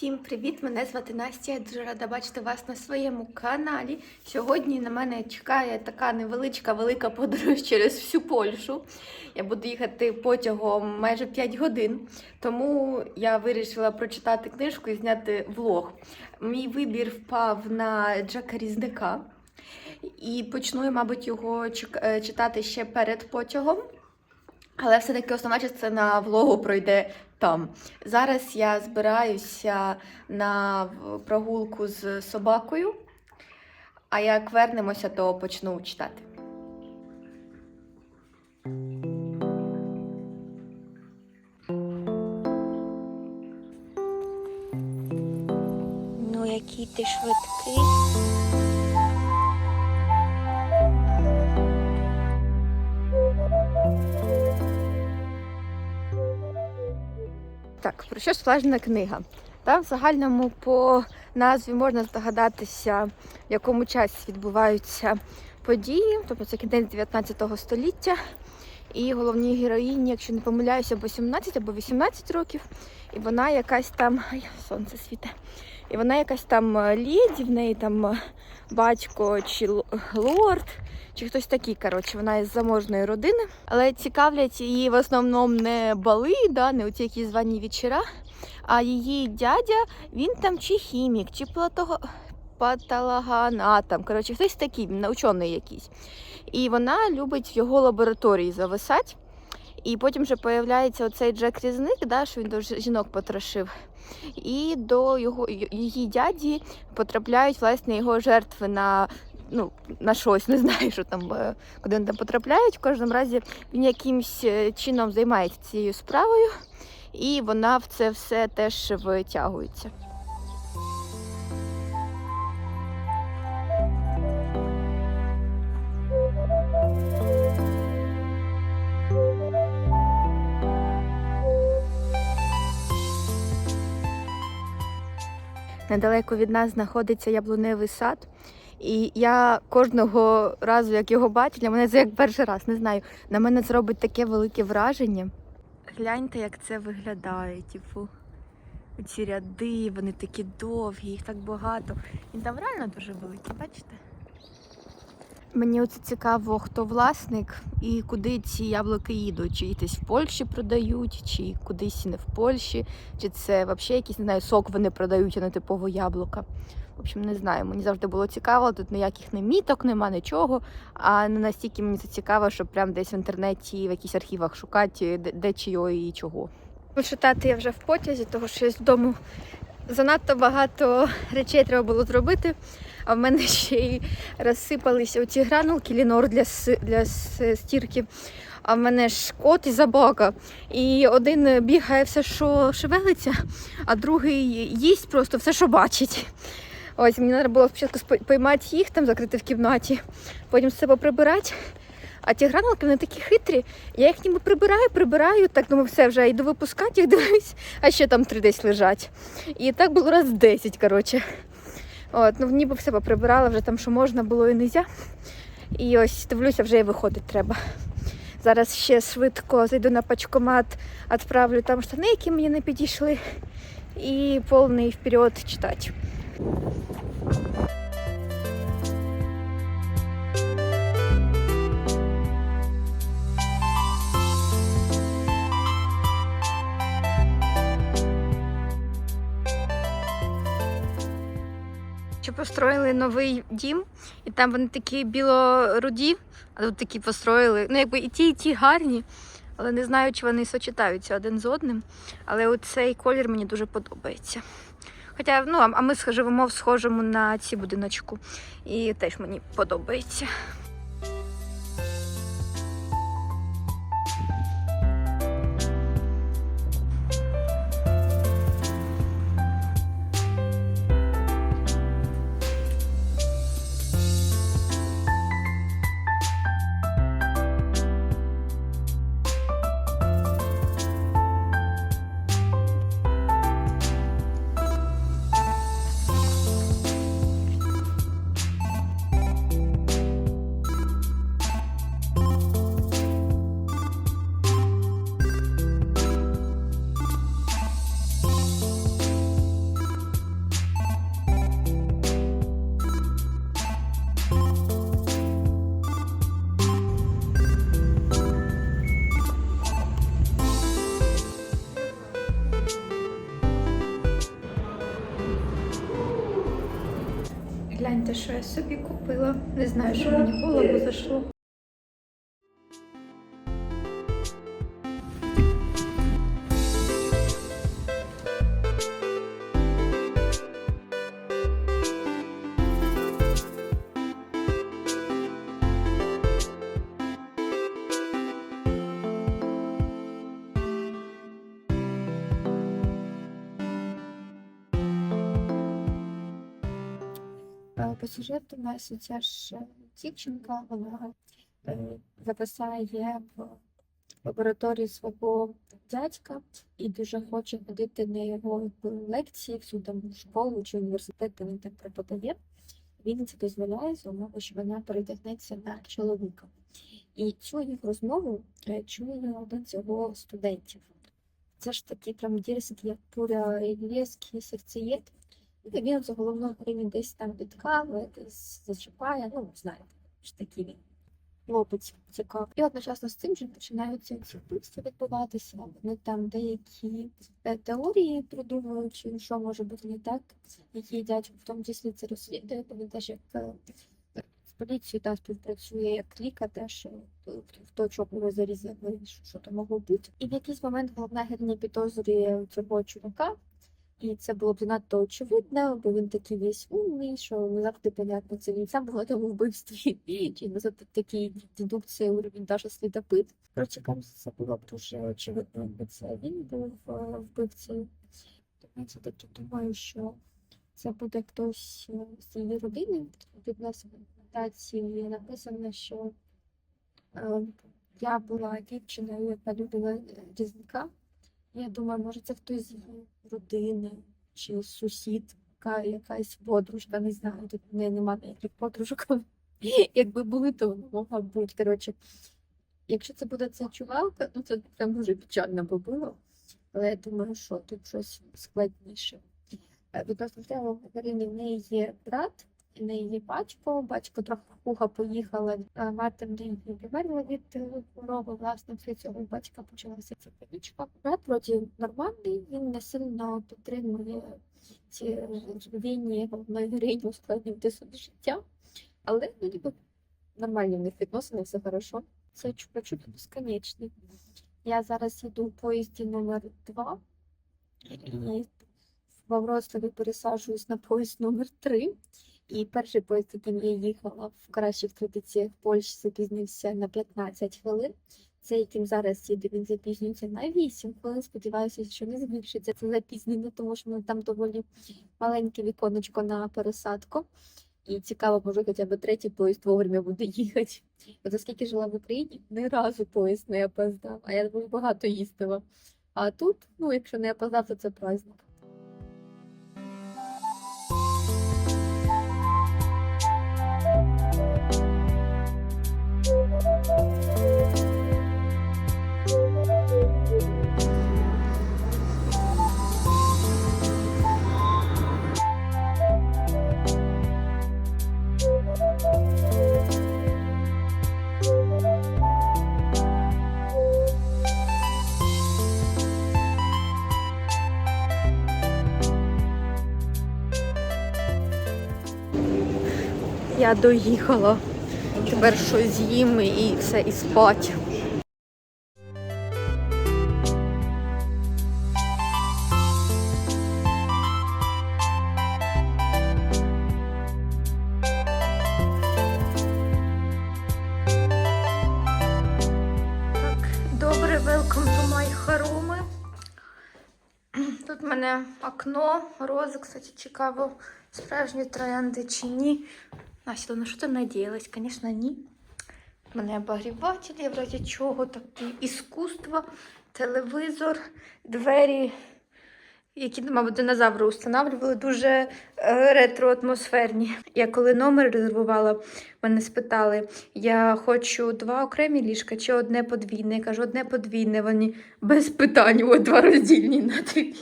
Всім привіт! Мене звати Настя. Я дуже рада бачити вас на своєму каналі. Сьогодні на мене чекає така невеличка велика подорож через всю Польщу. Я буду їхати потягом майже 5 годин, тому я вирішила прочитати книжку і зняти влог. Мій вибір впав на Джака Різника, і почну я, мабуть, його е, читати ще перед потягом. Але все-таки основна частина влогу пройде там. Зараз я збираюся на прогулку з собакою, а як вернемося, то почну читати. Ну, який ти швидкий. Так, про що сплажена книга? Там в загальному по назві можна здогадатися, в якому часі відбуваються події, тобто це кінець 19 століття. І головній героїні, якщо не помиляюся, або 17, або 18 років. І вона якась там. Ай, сонце світе. І вона якась там е, леді, в неї там е, батько чи лорд, чи хтось такий. Коротше, вона із заможної родини. Але цікавлять її в основному не бали, да, не оці якісь звані вечора. А її дядя, він там чи хімік, чи платого. Патологоанатом, коротше, хтось такий, він учений якийсь. І вона любить в його лабораторії зависати. І потім вже появляється оцей Джек Різник, да, що він до жінок потрошив. І до його, її дяді потрапляють власне його жертви на, ну, на щось, не знаю, що там, е, куди вони там потрапляють. В кожному разі він якимсь е, чином займається цією справою, і вона в це все теж витягується. Недалеко від нас знаходиться яблуневий сад. І я кожного разу, як його бачу, для мене це як перший раз, не знаю. На мене зробить таке велике враження. Гляньте, як це виглядає. Типу, ці ряди, вони такі довгі, їх так багато. І там реально дуже великі, бачите? Мені оце цікаво, хто власник і куди ці яблуки їдуть. Чи десь в Польщі продають, чи кудись не в Польщі, чи це взагалі якийсь, не знаю, сок вони продають, а не типово яблука. В общем, не знаю. Мені завжди було цікаво, тут ніяких не міток, нема нічого. А не настільки мені це цікаво, щоб прям десь в інтернеті, в якихось архівах шукати, де, де чого і чого. Читати я вже в потязі, тому що з дому занадто багато речей треба було зробити. А в мене ще й розсипалися оці гранулки лінор для, для стірки. А в мене ж кот і собака. І один бігає все, що шевелиться, а другий їсть просто все, що бачить. Ось мені треба було спочатку поймати їх, там закрити в кімнаті, потім все поприбирати. А ті гранулки вони такі хитрі. Я їх ніби прибираю, прибираю, так думаю, все вже йду випускати їх, дивлюсь, а ще там три десь лежать. І так було раз 10, коротше. От, ну ніби все поприбирала, вже там, що можна було і нельзя. І ось дивлюся, вже і виходить треба. Зараз ще швидко зайду на пачкомат, відправлю там штани, які мені не підійшли, і повний вперед читати. Построїли новий дім, і там вони такі білоруді, а тут такі построїли. Ну, якби і ті, і ті гарні, але не знаю, чи вони сочетаються один з одним. Але оцей колір мені дуже подобається. Хоча, ну, а ми живемо в схожому на ці будиночку. І теж мені подобається. Гляньте, що я собі купила. Не знаю, що мені голову зайшло. Е, По сюжету у нас ця ж е, дівчинка, вона е, записає в лабораторії свого дядька і дуже хоче ходити на його лекції, всю там школу чи університет, де він так преподає. Він це дозволяє за умови, що вона перетягнеться на чоловіка. І цю їх розмову е, чує один з його студентів. Це ж такий прям дірсик, як пуря ілєвський серцеєд. І він за головного героїню десь там підкавує, десь зачіпає, ну, знаєте, ж такий він хлопець цікавий. І одночасно з цим же починаються ці вбивства відбуватися. Вони там деякі е, теорії придумують, що може бути не так, які дядько в тому числі це розслідує, бо він теж як е, з поліцією там співпрацює як лікар, теж хто чого зарізали, що, що то могло бути. І в якийсь момент головна героїня підозрює цього чувака. І це було б занадто очевидно, бо він такий весь умний, що не завжди понятно, це він сам на тому вбивстві, чи не за такий дедукція уровень даже слідопит. Коротше, це було б дуже очевидно, якби це він був е, вбивцею. Тому я все-таки думаю, що це буде хтось е, з її родини. У нас в документації написано, що е, я була дівчиною, яка любила різника. Я думаю, може це хтось з родини чи сусідка, якась подружка, не знаю, тут в неї немає ніяких подружок. Якби були, то могла бути. Коротше, якщо це буде ця чувалка, ну це прям дуже печально би було. Але я думаю, що тут щось складніше. Е, Відносно в неї є брат, неї є батько. Батько трохи хуга поїхала, мати неї померла від хвороби. Власне, після цього у батька почалася ця панічка. Брат вроді нормальний, він не сильно підтримує ці війні головної героїні ускладнювати собі життя. Але ну, ніби нормальні в них відносини, все хорошо. Це чупа-чуп безконечний. Я зараз їду в поїзді номер 2 і в Вроцлаві пересаджуюсь на поїзд номер 3 І перший поїзд, яким я їхала в кращих традиціях Польщі, запізнився на 15 хвилин. Цей, яким зараз їде, він запізнюється на 8 хвилин. Сподіваюся, що не збільшиться це запізнення, тому що там доволі маленьке віконечко на пересадку. І цікаво, може хоча б третій поїзд вовремя буде їхати. От оскільки жила в Україні, ні разу поїзд не опоздав, а я дуже багато їздила. А тут, ну, якщо не опоздав, то це праздник. Я доїхала. Тепер щось з'їм і все, і спать. Тут в мене окно, рози, кстати, цікаво, справжні троянди чи ні. Настя, на що ти надіялась? Звісно, ні. Мене обогрівателі, вроді чого, такі іскусство, телевізор, двері, які, мабуть, динозаври устанавливали, дуже е, ретро-атмосферні. Я коли номер резервувала, мене спитали, я хочу два окремі ліжка чи одне подвійне. Я кажу, одне подвійне, вони без питань, два роздільні на дві.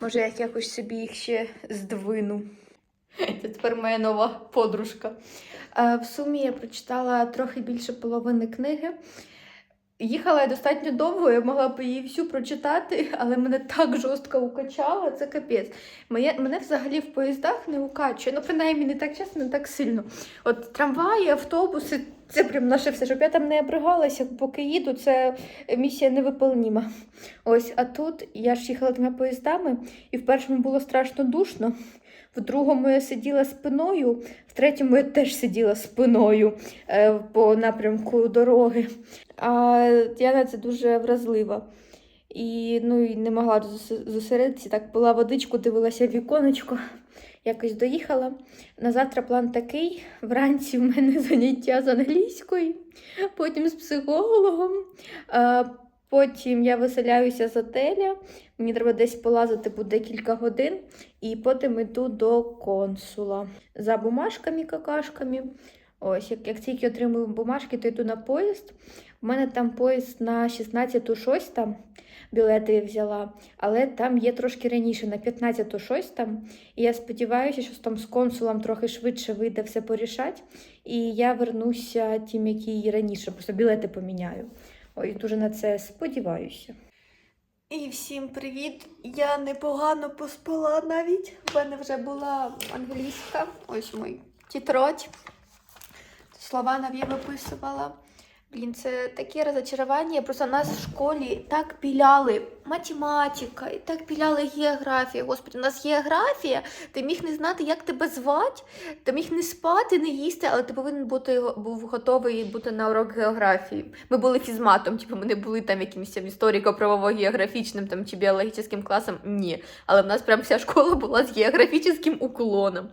Може, я якось собі їх ще здвину. Це тепер моя нова подружка. Е, В сумі я прочитала трохи більше половини книги. Їхала я достатньо довго, я могла б її всю прочитати, але мене так жорстко укачало, це капець. Моє, мене взагалі в поїздах не укачує, ну принаймні не так часто, не так сильно. От трамваї, автобуси, це прям наше все. Щоб я там не обригалася, поки їду, це місія невиполніма. Ось, а тут я ж їхала двома поїздами, і в першому було страшно душно. В другому я сиділа спиною, в третьому я теж сиділа спиною е, по напрямку дороги. А я на це дуже вразлива. І ну, і не могла зосередитися. Так пила водичку, дивилася в віконечко, якось доїхала. На завтра план такий: вранці в мене заняття з англійської, потім з психологом. А потім я виселяюся з отеля. Мені треба десь полазити буде кілька годин, і потім йду до консула за бумажками, какашками. Ось, як, як тільки отримую бумажки, то йду на поїзд. У мене там поїзд на 16 щось там білети я взяла, але там є трошки раніше, на 15 щось там. І я сподіваюся, що там з консулом трохи швидше вийде все порішати. І я вернуся тим, який раніше, просто білети поміняю. Ой, дуже на це сподіваюся. І всім привіт! Я непогано поспала навіть. У мене вже була англійська. Ось мій тетрадь. Слова нові виписувала. Блін, це таке розочарування. Просто нас в школі так піляли математика, і так піляли географія. Господи, у нас географія, ти міг не знати, як тебе звати, ти міг не спати, не їсти, але ти повинен бути був готовий бути на урок географії. Ми були фізматом, типу, ми не були там якимось історико-правово-географічним там, чи біологічним класом. Ні. Але в нас прям вся школа була з географічним уклоном.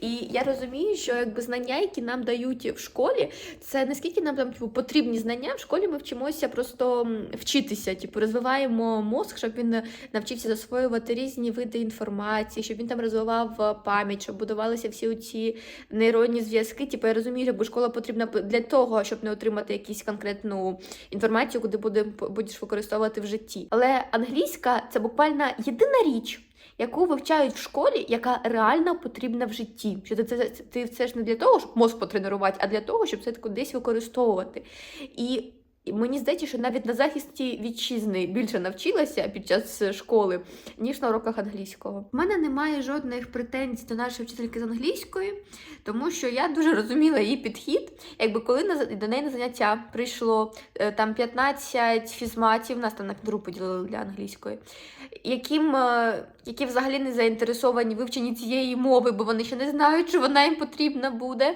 І я розумію, що якби знання, які нам дають в школі, це наскільки нам там типу, потрібні знання. В школі ми вчимося просто вчитися, типу, розвиваємо мозк, щоб він навчився засвоювати різні види інформації, щоб він там розвивав е, пам'ять, щоб будувалися всі ці нейронні зв'язки. Типу, я розумію, що школа потрібна для того, щоб не отримати якусь конкретну інформацію, куди буде, будеш використовувати в житті. Але англійська це буквально єдина річ. Яку вивчають в школі, яка реально потрібна в житті. Що ти це, ти це ж не для того, щоб мозк потренувати, а для того, щоб це десь використовувати. І і мені здається, що навіть на захисті вітчизни більше навчилася під час школи, ніж на уроках англійського. У мене немає жодних претензій до нашої вчительки з англійської, тому що я дуже розуміла її підхід. Якби коли на до неї на заняття прийшло е, там 15 фізматів, нас там на підгрупи ділили для англійської, яким, е, які взагалі не заінтересовані вивченні цієї мови, бо вони ще не знають, що вона їм потрібна буде.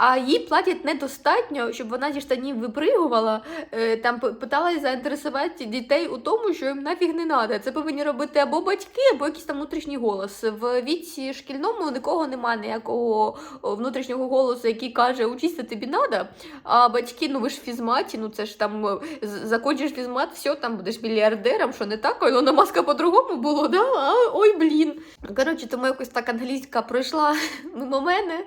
А їй платять недостатньо, щоб вона зі штанів випригувала, е, там п- питалась заінтересувати дітей у тому, що їм нафіг не треба. Це повинні робити або батьки, або якийсь там внутрішній голос. В віці шкільному нікого немає ніякого внутрішнього голосу, який каже, учися тобі треба. А батьки, ну ви ж фізматі, ну це ж там закончиш фізмат, все, там будеш мільярдером, що не так, а Ілона Маска по-другому було, да? А, ой, блін. Коротше, тому якось так англійська пройшла мимо мене.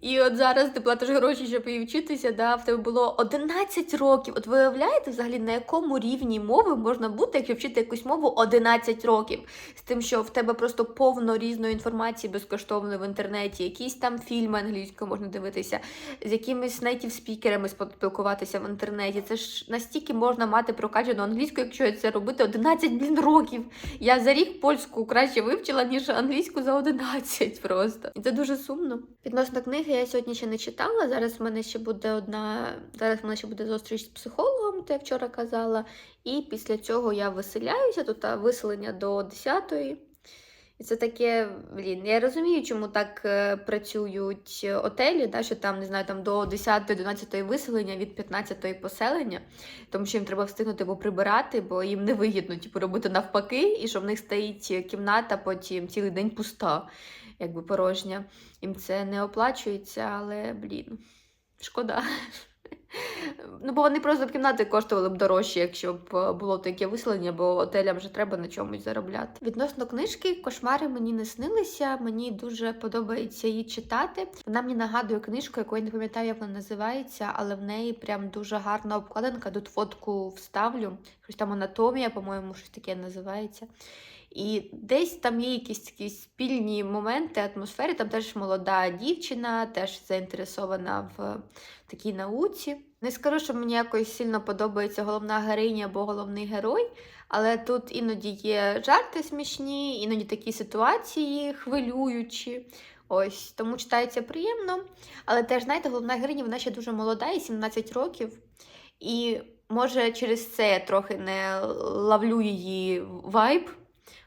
І от зараз ти платиш гроші, щоб її вчитися, да, в тебе було 11 років. От ви уявляєте взагалі, на якому рівні мови можна бути, якщо вчити якусь мову 11 років? З тим, що в тебе просто повно різної інформації безкоштовної в інтернеті, якісь там фільми англійською можна дивитися, з якимись нейтів спікерами спілкуватися в інтернеті. Це ж настільки можна мати прокачану англійську, якщо це робити 11 блін років. Я за рік польську краще вивчила, ніж англійську за 11 просто. І це дуже сумно. Відносно книги я сьогодні ще не читала. Зараз в мене ще буде одна. Зараз в мене ще буде зустріч з психологом, то я вчора казала. І після цього я виселяюся. Тут виселення до 10-ї. І це таке, блін, я розумію, чому так е, працюють отелі, да, що там, не знаю, там до 10-11 виселення від 15 поселення, тому що їм треба встигнути або прибирати, бо їм не вигідно типу, робити навпаки, і що в них стоїть кімната, потім цілий день пуста, якби порожня. Їм це не оплачується, але блін, шкода. Ну, бо вони просто б кімнати коштували б дорожче, якщо б е, було таке виселення, бо отелям вже треба на чомусь заробляти. Відносно книжки, кошмари мені не снилися. Мені дуже подобається її читати. Вона мені нагадує книжку, яку я не пам'ятаю, як вона називається, але в неї прям дуже гарна обкладинка. Тут фотку вставлю. Щось там анатомія, по-моєму, щось таке називається. І десь там є якісь такі спільні моменти атмосфери. Там теж молода дівчина, теж заінтересована в такій науці. Не скажу, що мені якось сильно подобається головна героїня або головний герой, але тут іноді є жарти смішні, іноді такі ситуації хвилюючі. Ось тому читається приємно. Але теж, знаєте, головна героїня, вона ще дуже молода, їй 17 років. І може через це я трохи не ловлю її вайб.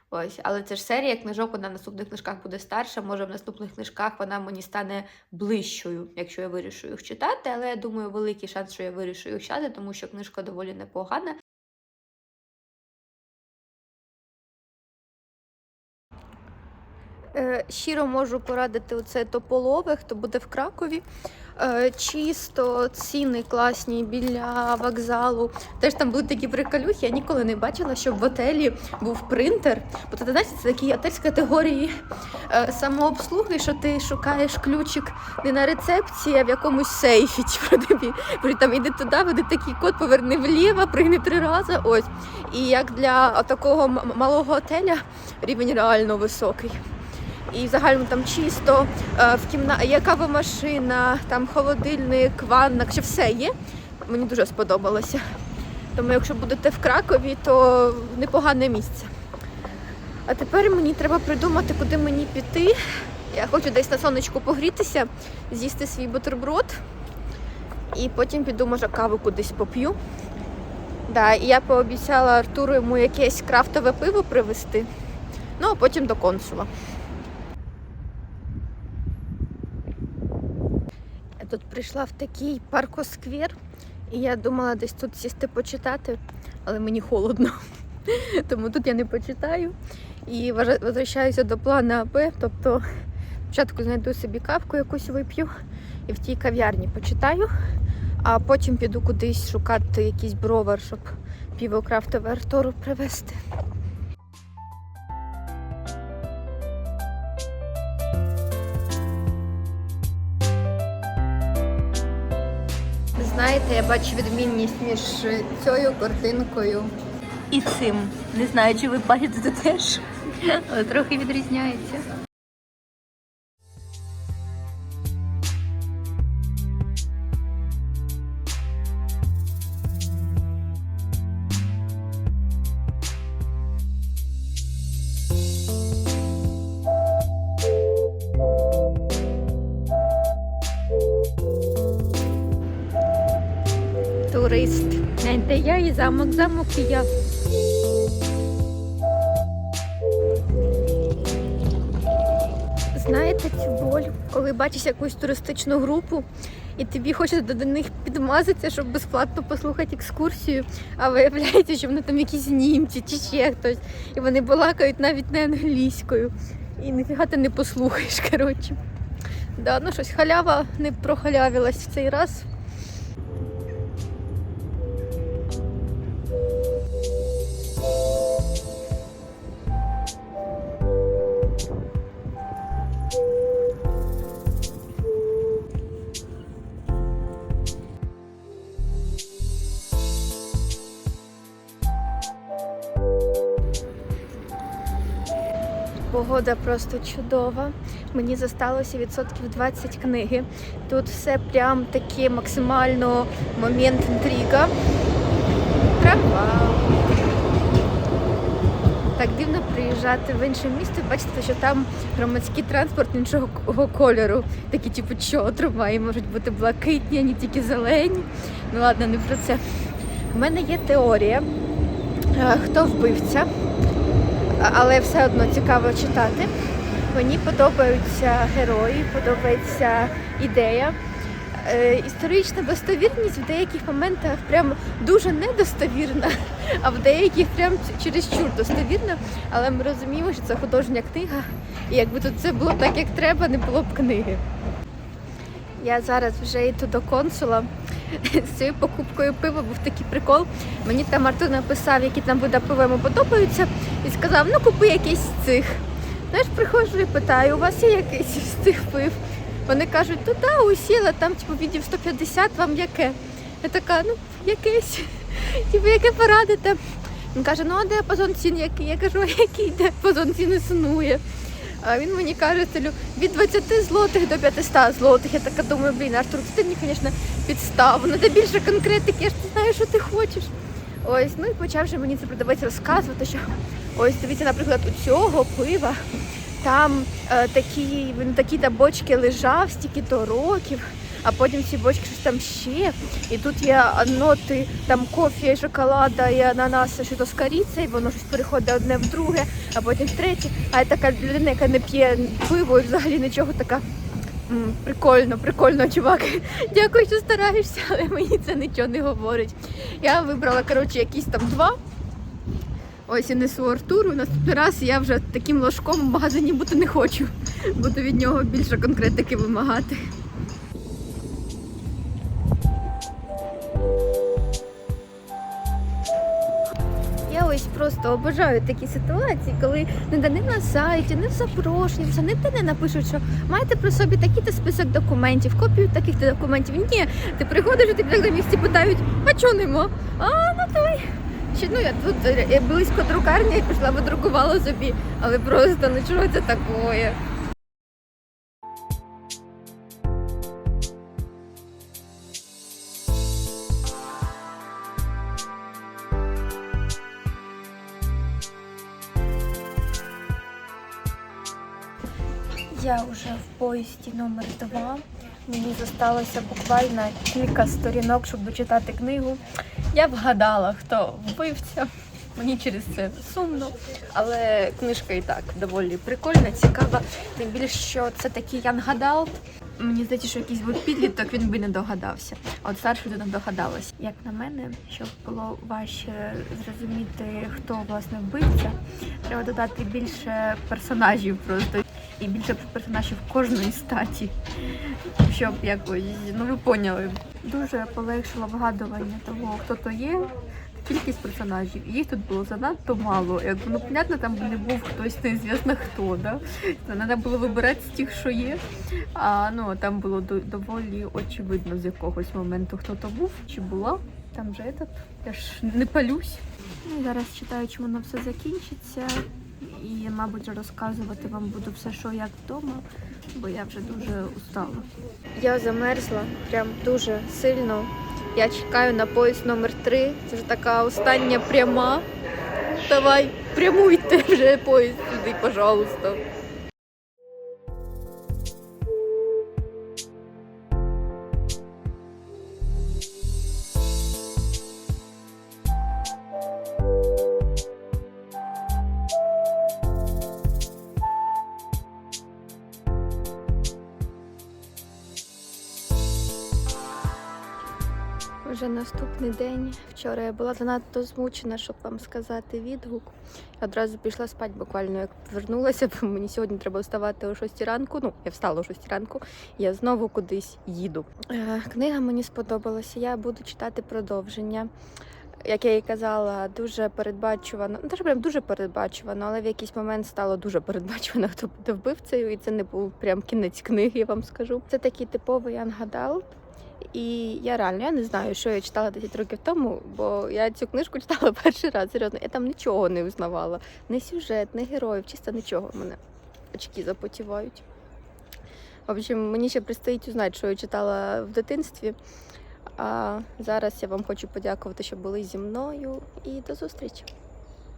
Ось, але це ж серія книжок, вона в наступних книжках буде старша. Може, в наступних книжках вона мені стане ближчою, якщо я вирішу їх читати. Але я думаю, великий шанс, що я вирішу їх читати, тому що книжка доволі непогана. Е, Щиро можу порадити оце тополове, хто буде в Кракові. Е, Чисто, ціни класні біля вокзалу. Теж там були такі приколюхи. Я ніколи не бачила, щоб в готелі був принтер. Бо це, знаєте, це такі готель з категорії е, самообслуги, що ти шукаєш ключик не на рецепції, а в якомусь сейфі. Типу, тобі кажуть, там іди туди, веди такий код, поверни вліво, пригни три рази. Ось. І як для такого малого готеля рівень реально високий. І взагалі там чисто, е, в кімна... є кавомашина, там холодильник, ванна, що все є. Мені дуже сподобалося. Тому якщо будете в Кракові, то непогане місце. А тепер мені треба придумати, куди мені піти. Я хочу десь на сонечку погрітися, з'їсти свій бутерброд і потім піду, може, каву кудись поп'ю. Да, і я пообіцяла Артуру йому якесь крафтове пиво привезти. Ну, а потім до консула. Тут прийшла в такий паркосквер, і я думала десь тут сісти почитати, але мені холодно. Тому тут я не почитаю. І возвращаюся до плана Б, тобто спочатку знайду собі кавку якусь вип'ю і в тій кав'ярні почитаю, а потім піду кудись шукати якийсь бровар, щоб піво крафтове Артуру привезти. Знаєте, я бачу відмінність між цією картинкою і цим. Не знаю, чи ви бачите це теж, але трохи відрізняється. Замок, і я. Знаєте цю боль, коли бачиш якусь туристичну групу, і тобі хочеться до них підмазатися, щоб безплатно послухати екскурсію, а виявляється, що вони там якісь німці чи ще хтось, і вони балакають навіть не англійською. І ніфіга ти не послухаєш, коротше. Да, ну щось халява не прохалявилась в цей раз. Погода просто чудова. Мені зосталося відсотків 20 книги. Тут все прям таке максимально момент інтрига. Трава. Так дивно приїжджати в інше місто і бачити, що там громадський транспорт іншого кольору. Такі, типу, що трамваї можуть бути блакитні, а не тільки зелені. Ну ладно, не про це. У мене є теорія, е, хто вбивця але все одно цікаво читати. Мені подобаються герої, подобається ідея. Е, історична достовірність в деяких моментах прям дуже недостовірна, а в деяких прям чересчур достовірна. Але ми розуміємо, що це художня книга, і якби тут це було так, як треба, не було б книги. Я зараз вже йду до консула. З цією покупкою пива був такий прикол. Мені там Артур написав, які там вида пива йому подобаються, і сказав, ну купи якийсь з цих. Знаєш, приходжу і питаю, у вас є якийсь з цих пив? Вони кажуть, ну да, усі, але там типу, відів 150, вам яке? Я така, ну, якесь. Типу, яке порадите? Він каже, ну а діапазон цін який? Я кажу, а який діапазон цін існує? А він мені каже, від 20 злотих до 500 злотих. Я така думаю, блін, Артур, ти мені, звісно, підстав. Надо більше конкретики, я ж не знаю, що ти хочеш. Ось, ну і почав же мені це продавець розказувати, що ось дивіться, наприклад, у цього пива там е, такі, такі та бочки лежав стільки то років, а потім ці бочки щось там ще. І тут є ноти там кофе, шоколада і ананаса, що то з корицею, воно щось переходить одне в друге, а потім в третє. А я така людина, яка не п'є пиво і взагалі нічого така. «М, Прикольно, прикольно, чувак. Дякую, що стараєшся, але мені це нічого не говорить. Я вибрала, коротше, якісь там два. Ось я несу Артуру. Наступний раз я вже таким ложком в магазині бути не хочу. Буду від нього більше конкретики вимагати. Я просто обожаю такі ситуації, коли не не на сайті, не в запрошенні, все ніде не напишуть, що маєте при собі такий-то список документів, копію таких-то документів. Ні, ти приходиш, і тебе на місці питають, а чого нема? А, ну той. Ще, ну я тут я близько друкарні, я пішла, видрукувала собі, але просто ну чого це таке? Поїзді номер 2 Мені зосталося буквально кілька сторінок, щоб дочитати книгу. Я вгадала, хто вбивця. Мені через це сумно, але книжка і так доволі прикольна, цікава. Тим більше, що це такий янгадалт. Мені здається, що якийсь був підліток, він би не догадався. А от старша людина догадалась. Як на мене, щоб було важче зрозуміти, хто власне вбивця, треба додати більше персонажів просто і більше персонажів кожної статі, щоб якось, ну ви поняли. Дуже полегшило вгадування того, хто то є. Кількість персонажів. Їх тут було занадто мало. Як ну понятно, там не був хтось неізвісно хто, да? Треба було вибирати з тих, що є. А ну там було доволі очевидно з якогось моменту, хто то був чи була. Там же этот, я ж не палюсь. Ну, зараз читаю, чим воно все закінчиться. І, мабуть, розказувати вам буду все, що як вдома, бо я вже дуже устала. Я замерзла прям дуже сильно. Я чекаю на поїзд номер 3 Це вже така остання пряма. Давай, прямуйте вже поїзд сюди, пожалуйста. Вчора я була занадто змучена, щоб вам сказати відгук. Я одразу пішла спати, буквально як повернулася, бо мені сьогодні треба вставати о 6 ранку. Ну, я встала о 6 ранку, я знову кудись їду. Е, Книга мені сподобалася. Я буду читати продовження. Як я і казала, дуже передбачувано, не те, що прям дуже передбачувано, але в якийсь момент стало дуже передбачувано, хто буде вбивцею, і це не був прям кінець книги, я вам скажу. Це такий типовий ангадал. І я реально я не знаю, що я читала 10 років тому, бо я цю книжку читала перший раз. Серйозно, я там нічого не узнавала. Ні сюжет, ні героїв, чисто нічого. У мене очки запотівають. В общем, мені ще предстоїть узнати, що я читала в дитинстві. А зараз я вам хочу подякувати, що були зі мною, і до зустрічі!